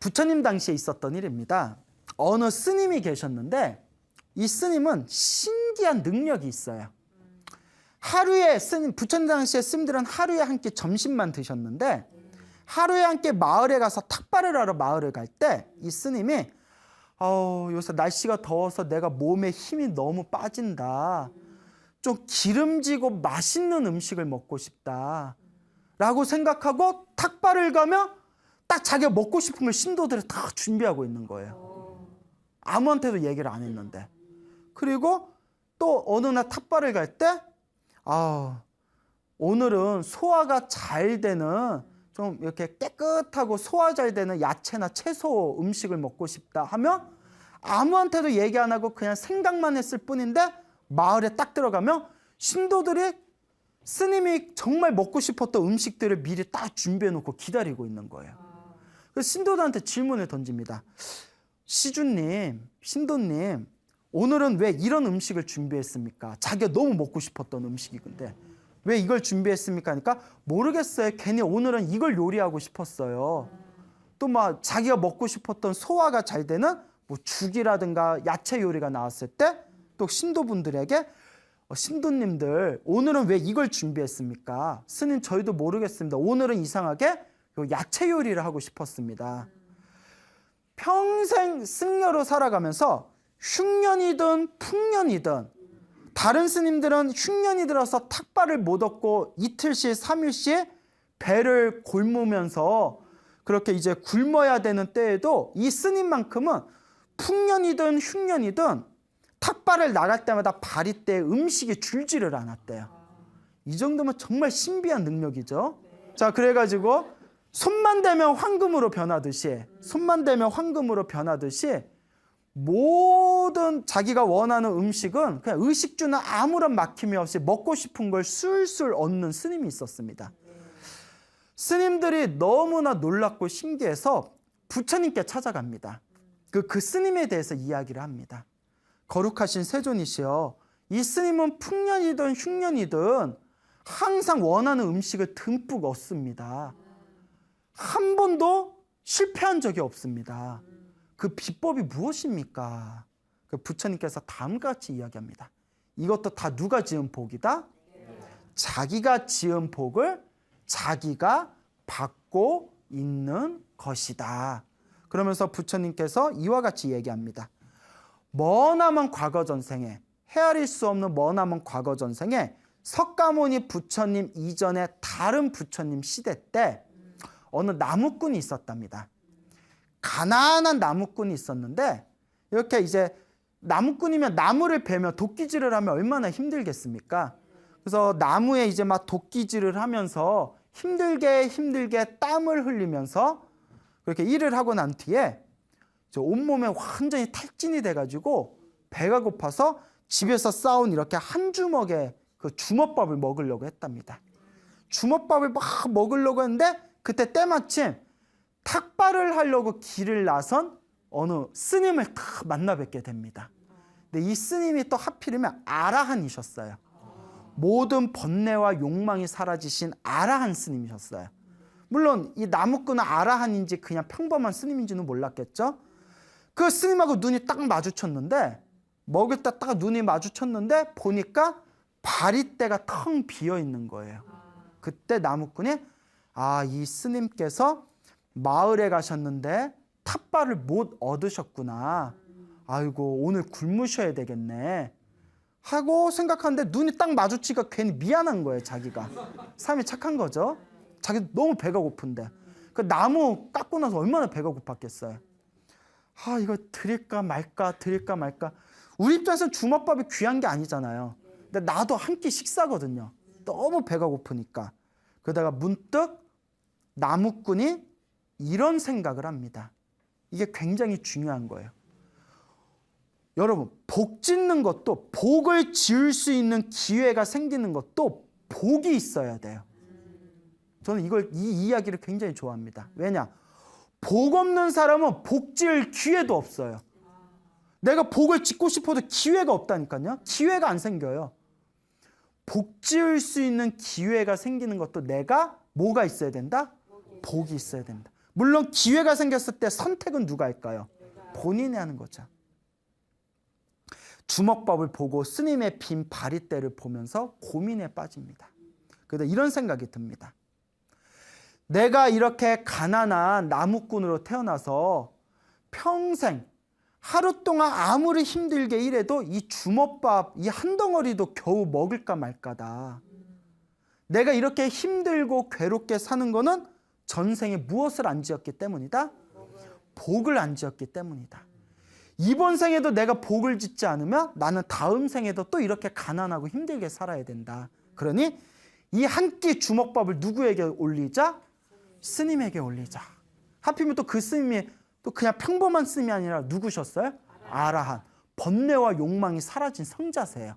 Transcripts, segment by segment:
부처님 당시에 있었던 일입니다. 어느 스님이 계셨는데 이 스님은 신기한 능력이 있어요. 하루에 스님 부처님 당시에 스님들은 하루에 한 끼 점심만 드셨는데 하루에 한 끼 마을에 가서 탁발을 하러 마을을 갈때 이 스님이 어우 요새 날씨가 더워서 내가 몸에 힘이 너무 빠진다. 좀 기름지고 맛있는 음식을 먹고 싶다. 라고 생각하고 탁발을 가며 딱 자기가 먹고 싶은 걸 신도들이 다 준비하고 있는 거예요. 아무한테도 얘기를 안 했는데. 그리고 또 어느 날 탁발을 갈 때, 아, 오늘은 소화가 잘 되는 좀 이렇게 깨끗하고 소화 잘 되는 야채나 채소 음식을 먹고 싶다 하면 아무한테도 얘기 안 하고 그냥 생각만 했을 뿐인데 마을에 딱 들어가면 신도들이 스님이 정말 먹고 싶었던 음식들을 미리 딱 준비해 놓고 기다리고 있는 거예요. 신도들한테 질문을 던집니다. 시주님, 신도님, 오늘은 왜 이런 음식을 준비했습니까? 자기가 너무 먹고 싶었던 음식이근데 왜 이걸 준비했습니까? 하니까 모르겠어요. 괜히 오늘은 이걸 요리하고 싶었어요. 또 막 자기가 먹고 싶었던 소화가 잘 되는 뭐 죽이라든가 야채 요리가 나왔을 때 또 신도분들에게 어, 신도님들 오늘은 왜 이걸 준비했습니까? 스님 저희도 모르겠습니다. 오늘은 이상하게 요 야채 요리를 하고 싶었습니다. 평생 승려로 살아가면서 흉년이든 풍년이든 다른 스님들은 흉년이 들어서 탁발을 못 얻고 이틀씩 삼일씩 배를 골무면서 그렇게 이제 굶어야 되는 때에도 이 스님만큼은 풍년이든 흉년이든 탁발을 나갈 때마다 바리때 음식이 줄지를 않았대요. 이 정도면 정말 신비한 능력이죠. 자, 그래가지고 손만 대면 황금으로 변하듯이 손만 대면 황금으로 변하듯이 모든 자기가 원하는 음식은 그냥 의식주나 아무런 막힘이 없이 먹고 싶은 걸 술술 얻는 스님이 있었습니다. 스님들이 너무나 놀랍고 신기해서 부처님께 찾아갑니다. 그, 그 스님에 대해서 이야기를 합니다. 거룩하신 세존이시여, 이 스님은 풍년이든 흉년이든 항상 원하는 음식을 듬뿍 얻습니다. 한 번도 실패한 적이 없습니다. 그 비법이 무엇입니까? 그 부처님께서 다음과 같이 이야기합니다. 이것도 다 누가 지은 복이다? 자기가 지은 복을 자기가 받고 있는 것이다. 그러면서 부처님께서 이와 같이 얘기합니다. 머나먼 과거 전생에 헤아릴 수 없는 머나먼 과거 전생에 석가모니 부처님 이전에 다른 부처님 시대 때 어느 나무꾼이 있었답니다. 가난한 나무꾼이 있었는데 이렇게 이제 나무꾼이면 나무를 베며 도끼질을 하면 얼마나 힘들겠습니까? 그래서 나무에 이제 막 도끼질을 하면서 힘들게 힘들게 땀을 흘리면서 그렇게 일을 하고 난 뒤에 저 온몸에 완전히 탈진이 돼가지고 배가 고파서 집에서 싸운 이렇게 한 주먹의 그 주먹밥을 먹으려고 했답니다. 주먹밥을 막 먹으려고 했는데 그때 때마침 탁발을 하려고 길을 나선 어느 스님을 딱 만나 뵙게 됩니다. 근데 이 스님이 또 하필이면 아라한이셨어요. 모든 번뇌와 욕망이 사라지신 아라한 스님이셨어요. 물론 이 나무꾼은 아라한인지 그냥 평범한 스님인지는 몰랐겠죠. 그 스님하고 눈이 딱 마주쳤는데 먹을 때 딱 눈이 마주쳤는데 보니까 바리떼가 텅 비어 있는 거예요. 그때 나무꾼이 아, 이 스님께서 마을에 가셨는데 탑발을 못 얻으셨구나. 아이고, 오늘 굶으셔야 되겠네. 하고 생각하는데 눈이 딱 마주치니까 괜히 미안한 거예요, 자기가. 사람이 착한 거죠. 자기 너무 배가 고픈데. 그 나무 깎고 나서 얼마나 배가 고팠겠어요. 아, 이거 드릴까 말까, 드릴까 말까. 우리 입장에서는 주먹밥이 귀한 게 아니잖아요. 근데 나도 한 끼 식사거든요. 너무 배가 고프니까. 그러다가 문득 나무꾼이 이런 생각을 합니다. 이게 굉장히 중요한 거예요. 여러분, 복 짓는 것도 복을 지을 수 있는 기회가 생기는 것도 복이 있어야 돼요. 저는 이걸 이 이야기를 굉장히 좋아합니다. 왜냐? 복 없는 사람은 복 지을 기회도 없어요. 내가 복을 짓고 싶어도 기회가 없다니까요. 기회가 안 생겨요. 복 지을 수 있는 기회가 생기는 것도 내가 뭐가 있어야 된다? 복이 있어야 된다. 물론 기회가 생겼을 때 선택은 누가 할까요? 본인이 하는 거죠. 주먹밥을 보고 스님의 빈 바리떼를 보면서 고민에 빠집니다. 그래서 이런 생각이 듭니다. 내가 이렇게 가난한 나무꾼으로 태어나서 평생 하루 동안 아무리 힘들게 일해도 이 주먹밥 이 한 덩어리도 겨우 먹을까 말까다. 내가 이렇게 힘들고 괴롭게 사는 거는 전생에 무엇을 안 지었기 때문이다? 복을 안 지었기 때문이다. 이번 생에도 내가 복을 짓지 않으면 나는 다음 생에도 또 이렇게 가난하고 힘들게 살아야 된다. 그러니 이 한 끼 주먹밥을 누구에게 올리자? 스님에게 올리자. 하필이면 또 그 스님이 또 그냥 평범한 스님이 아니라 누구셨어요? 아라한. 번뇌와 욕망이 사라진 성자세요.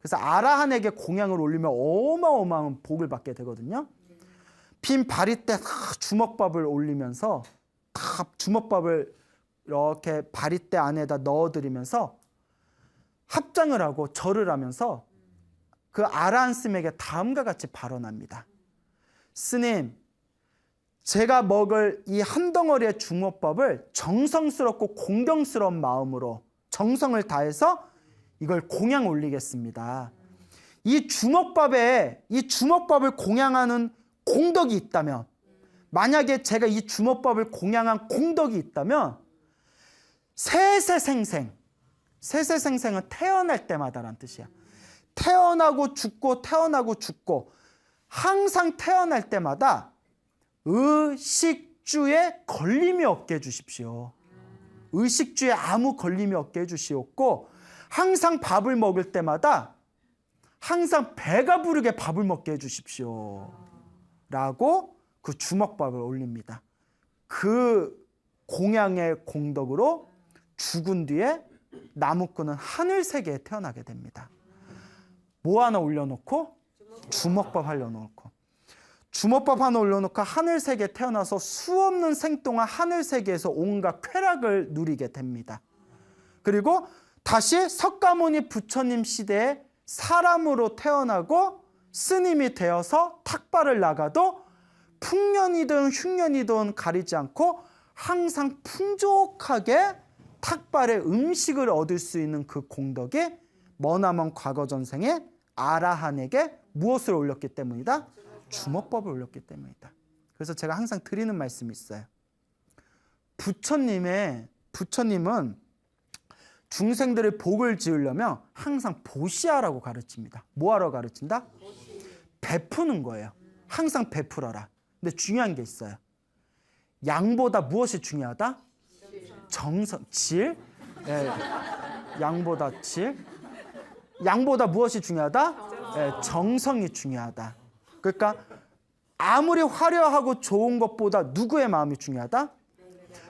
그래서 아라한에게 공양을 올리면 어마어마한 복을 받게 되거든요. 빈 바리떼 다 주먹밥을 올리면서 다 주먹밥을 이렇게 바리떼 안에다 넣어드리면서 합장을 하고 절을 하면서 그 아라한 스님에게 다음과 같이 발언합니다. 스님, 제가 먹을 이 한 덩어리의 주먹밥을 정성스럽고 공경스러운 마음으로 정성을 다해서 이걸 공양 올리겠습니다. 이 주먹밥에 이 주먹밥을 공양하는 공덕이 있다면 만약에 제가 이 주먹밥을 공양한 공덕이 있다면 세세생생 세세생생은 태어날 때마다란 뜻이야. 태어나고 죽고 태어나고 죽고 항상 태어날 때마다 의식주에 걸림이 없게 해주십시오. 의식주에 아무 걸림이 없게 해주시옵고 항상 밥을 먹을 때마다 항상 배가 부르게 밥을 먹게 해주십시오. 라고 그 주먹밥을 올립니다. 그 공양의 공덕으로 죽은 뒤에 나무꾼은 하늘 세계에 태어나게 됩니다. 뭐 하나 올려놓고 주먹밥 하려 놓고 주먹밥 하나 올려놓고 하늘 세계에 태어나서 수없는 생 동안 하늘 세계에서 온갖 쾌락을 누리게 됩니다. 그리고 다시 석가모니 부처님 시대에 사람으로 태어나고 스님이 되어서 탁발을 나가도 풍년이든 흉년이든 가리지 않고 항상 풍족하게 탁발의 음식을 얻을 수 있는 그 공덕이 머나먼 과거 전생에 아라한에게 무엇을 올렸기 때문이다? 주먹밥을 올렸기 때문이다. 그래서 제가 항상 드리는 말씀이 있어요. 부처님의 부처님은 중생들의 복을 지으려면 항상 보시하라고 가르칩니다. 뭐하러 가르친다? 베푸는 거예요. 항상 베풀어라. 근데 중요한 게 있어요. 양보다 무엇이 중요하다? 정성, 질. 예, 양보다 질. 양보다 무엇이 중요하다? 예, 정성이 중요하다. 그러니까 아무리 화려하고 좋은 것보다 누구의 마음이 중요하다?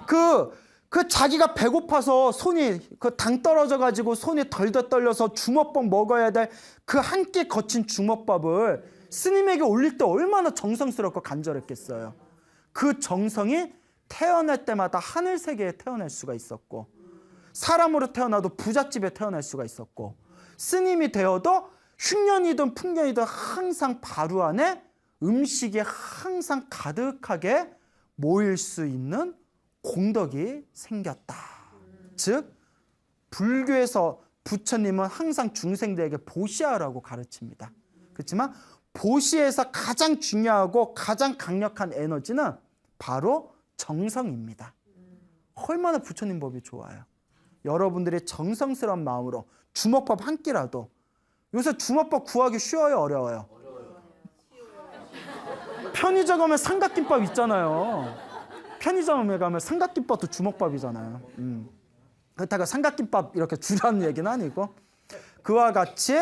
그, 그 자기가 배고파서 손이 그 당 떨어져 가지고 손이 덜덜 떨려서 주먹밥 먹어야 될 그 한 끼 거친 주먹밥을 스님에게 올릴 때 얼마나 정성스럽고 간절했겠어요. 그 정성이 태어날 때마다 하늘 세계에 태어날 수가 있었고 사람으로 태어나도 부잣집에 태어날 수가 있었고 스님이 되어도 흉년이든 풍년이든 항상 바로 안에 음식이 항상 가득하게 모일 수 있는 공덕이 생겼다. 즉 불교에서 부처님은 항상 중생들에게 보시하라고 가르칩니다. 그렇지만 보시에서 가장 중요하고 가장 강력한 에너지는 바로 정성입니다. 얼마나 부처님 법이 좋아요. 여러분들의 정성스러운 마음으로 주먹밥 한 끼라도 요새 주먹밥 구하기 쉬워요, 어려워요? 편의점 가면 삼각김밥 있잖아요. 편의점에 가면 삼각김밥도 주먹밥이잖아요. 음. 그렇다가 삼각김밥 이렇게 주라는 얘기는 아니고 그와 같이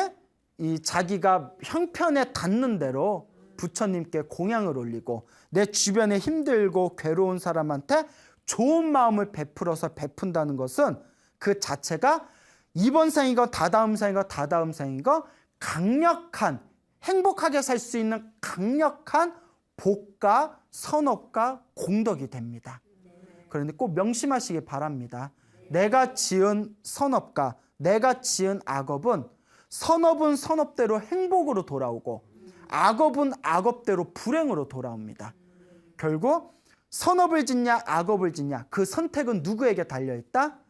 이 자기가 형편에 닿는 대로 부처님께 공양을 올리고 내 주변에 힘들고 괴로운 사람한테 좋은 마음을 베풀어서 베푼다는 것은 그 자체가 이번 생이고 다다음 생이고 다다음 생이고 강력한 행복하게 살 수 있는 강력한 복과 선업과 공덕이 됩니다. 그런데 꼭 명심하시기 바랍니다. 내가 지은 선업과 내가 지은 악업은 선업은 선업대로 행복으로 돌아오고 악업은 악업대로 불행으로 돌아옵니다. 결국 선업을 짓냐 악업을 짓냐 그 선택은 누구에게 달려 있다?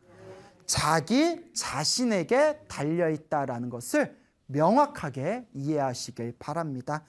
자기 자신에게 달려 있다라는 것을 명확하게 이해하시길 바랍니다.